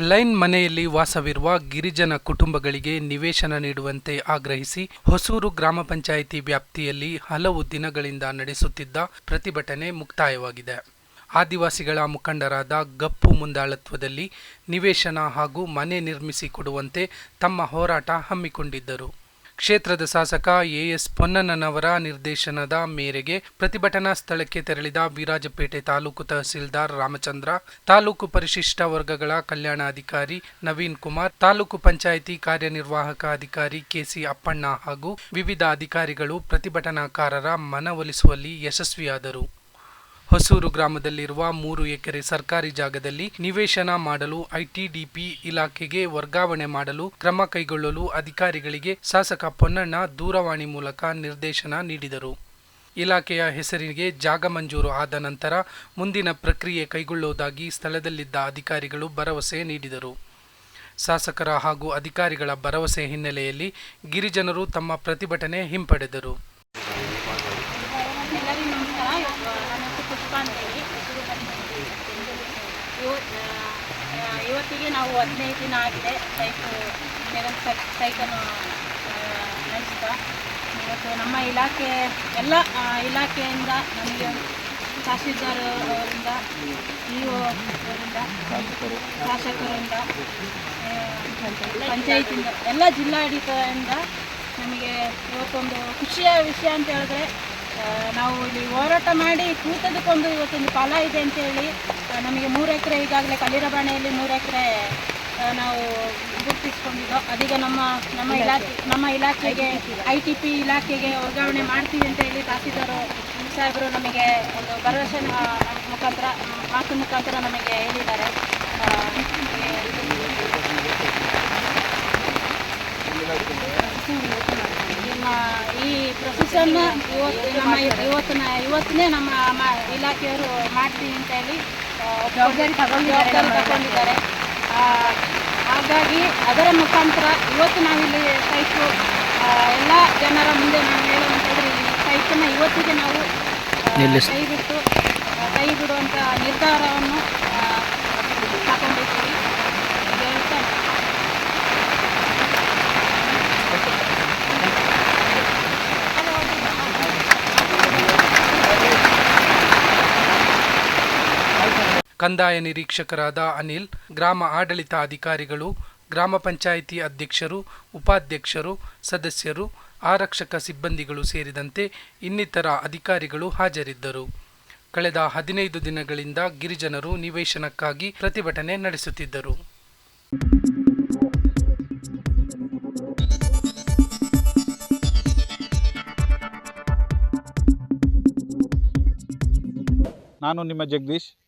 Line ಮನೆಯಲ್ಲಿ ವಾಸವಿರುವ ಗಿರಿಜನ ಕುಟುಂಬಗಳಿಗೆ ನಿವೇಶನ ನೀಡುವಂತೆ ಆಗ್ರಹಿಸಿ ಹೊಸೂರು ಗ್ರಾಮ ಪಂಚಾಯಿತಿ ವ್ಯಾಪ್ತಿಯಲ್ಲಿ ಹಲವು ದಿನಗಳಿಂದ ನಡೆಸುತ್ತಿದ್ದ ಪ್ರತಿಭಟನೆ ಮುಕ್ತಾಯವಾಗಿದೆ. ಆದಿವಾಸಿಗಳ ಮುಖಂಡರಾದ ಗಪ್ಪು ಮುಂದಾಳತ್ವದಲ್ಲಿ ನಿವೇಶನ ಹಾಗೂ ಮನೆ ನಿರ್ಮಿಸಿ ಕೊಡುವಂತೆ ತಮ್ಮ ಹೋರಾಟ ಹಮ್ಮಿಕೊಂಡಿದ್ದರು. ಕ್ಷೇತ್ರದ ಶಾಸಕ ಎಎಸ್ ಪೊನ್ನಣ್ಣನವರ ನಿರ್ದೇಶನದ ಮೇರೆಗೆ ಪ್ರತಿಭಟನಾ ಸ್ಥಳಕ್ಕೆ ತೆರಳಿದ ವಿರಾಜಪೇಟೆ ತಾಲೂಕು ತಹಸೀಲ್ದಾರ್ ರಾಮಚಂದ್ರ, ತಾಲೂಕು ಪರಿಶಿಷ್ಟ ವರ್ಗಗಳ ಕಲ್ಯಾಣಾಧಿಕಾರಿ ನವೀನ್ ಕುಮಾರ್, ತಾಲೂಕು ಪಂಚಾಯಿತಿ ಕಾರ್ಯನಿರ್ವಾಹಕ ಅಧಿಕಾರಿ ಕೆಸಿ ಅಪ್ಪಣ್ಣ ಹಾಗೂ ವಿವಿಧ ಅಧಿಕಾರಿಗಳು ಪ್ರತಿಭಟನಾಕಾರರ ಮನವೊಲಿಸುವಲ್ಲಿ ಯಶಸ್ವಿಯಾದರು. ಹೊಸೂರು ಗ್ರಾಮದಲ್ಲಿರುವ ಮೂರು ಎಕರೆ ಸರ್ಕಾರಿ ಜಾಗದಲ್ಲಿ ನಿವೇಶನ ಮಾಡಲು ಐಟಿಡಿಪಿ ಇಲಾಖೆಗೆ ವರ್ಗಾವಣೆ ಮಾಡಲು ಕ್ರಮ ಕೈಗೊಳ್ಳಲು ಅಧಿಕಾರಿಗಳಿಗೆ ಶಾಸಕ ಪೊನ್ನಣ್ಣ ದೂರವಾಣಿ ಮೂಲಕ ನಿರ್ದೇಶನ ನೀಡಿದರು. ಇಲಾಖೆಯ ಹೆಸರಿಗೆ ಜಾಗ ಮಂಜೂರು ಆದ ನಂತರ ಮುಂದಿನ ಪ್ರಕ್ರಿಯೆ ಕೈಗೊಳ್ಳುವುದಾಗಿ ಸ್ಥಳದಲ್ಲಿದ್ದ ಅಧಿಕಾರಿಗಳು ಭರವಸೆ ನೀಡಿದರು. ಶಾಸಕರ ಹಾಗೂ ಅಧಿಕಾರಿಗಳ ಭರವಸೆ ಹಿನ್ನೆಲೆಯಲ್ಲಿ ಗಿರಿಜನರು ತಮ್ಮ ಪ್ರತಿಭಟನೆ ಹಿಂಪಡೆದರು ಎಲ್ಲರಿಗೂ ನಮಸ್ಕಾರ ಇವತ್ತು ನನ್ನ ಹೆಸರು ಇವತ್ತಿಗೆ ನಾವು ಹದಿನೈದು ದಿನ ಆಗಿದೆ. ಸೈಕು ಮೇಡಮ್ ಸೈ ಸೈಟನ್ನು ನಡೆಸ್ತಾ. ಇವತ್ತು ನಮ್ಮ ಇಲಾಖೆ, ಎಲ್ಲ ಇಲಾಖೆಯಿಂದ ನಮಗೆ ತಹಶೀಲ್ದಾರ್ ಅವರಿಂದ ಇ ಅವರಿಂದ, ಶಾಸಕರಿಂದ ಪಂಚಾಯತಿಂದ ಎಲ್ಲ ಜಿಲ್ಲಾಡಳಿತದಿಂದ ನಮಗೆ ಇವತ್ತೊಂದು ಖುಷಿಯ ವಿಷಯ ಅಂತ ಹೇಳಿದ್ರೆ ನಾವು ಇಲ್ಲಿ ಹೋರಾಟ ಮಾಡಿ ಕೂತದಕ್ಕೊಂದು ಇವತ್ತೊಂದು ಫಲ ಇದೆ ಅಂತೇಳಿ ನಮಗೆ ಮೂರು ಎಕರೆ ಈಗಾಗಲೇ ಕಲ್ಲಿರಬಾಣೆಯಲ್ಲಿ ಮೂರು ಎಕರೆ ನಾವು ಗುರುತಿಸ್ಕೊಂಡಿದ್ದೋ. ಅದೀಗ ನಮ್ಮ ನಮ್ಮ ಇಲಾಖೆ ನಮ್ಮ ಇಲಾಖೆಗೆ ಐ ಟಿ ಪಿ ಇಲಾಖೆಗೆ ವರ್ಗಾವಣೆ ಮಾಡ್ತೀವಿ ಅಂತ ಹೇಳಿ ತಹಸೀಲ್ದಾರ್ ಸಾಹೇಬರು ನಮಗೆ ಒಂದು ಭರವಸೆ ಮುಖಾಂತರ ಮಾತು ಮುಖಾಂತರ ನಮಗೆ ಹೇಳಿದ್ದಾರೆ. ಈ ಪ್ರೊಫೆಸರ್ನ ಇವತ್ತು ನಮ್ಮ ಇವತ್ತಿನ ಇವತ್ತಿನೇ ನಮ್ಮ ಇಲಾಖೆಯವರು ಮಾಡ್ತೀವಿ ಅಂತ ಹೇಳಿ ಜವಾಬ್ದಾರಿ ಜವಾಬ್ದಾರಿ ತಗೊಂಡಿದ್ದಾರೆ. ಹಾಗಾಗಿ ಅದರ ಮುಖಾಂತರ ಇವತ್ತು ನಾವಿಲ್ಲಿ ಸೈಟು ಎಲ್ಲ ಜನರ ಮುಂದೆ ನಾವು ಹೇಳುವಂಥದ್ದು ಈ ಸೈಟನ್ನು ಇವತ್ತಿಗೆ ನಾವು ಕೈ ಬಿಟ್ಟು ಕೈ ಬಿಡುವಂಥ ನಿರ್ಧಾರವನ್ನು ಕಂದಾಯ ನಿರೀಕ್ಷಕರಾದ ಅನಿಲ್, ಗ್ರಾಮ ಆಡಳಿತ ಅಧಿಕಾರಿಗಳು, ಗ್ರಾಮ ಪಂಚಾಯಿತಿ ಅಧ್ಯಕ್ಷರು, ಉಪಾಧ್ಯಕ್ಷರು, ಸದಸ್ಯರು, ಆರಕ್ಷಕ ಸಿಬ್ಬಂದಿಗಳು ಸೇರಿದಂತೆ ಇನ್ನಿತರ ಅಧಿಕಾರಿಗಳು ಹಾಜರಿದ್ದರು. ಕಳೆದ ಹದಿನೈದು ದಿನಗಳಿಂದ ಗಿರಿಜನರು ನಿವೇಶನಕ್ಕಾಗಿ ಪ್ರತಿಭಟನೆ ನಡೆಸುತ್ತಿದ್ದರು. ನಾನು ನಿಮ್ಮ ಜಗದೀಶ್.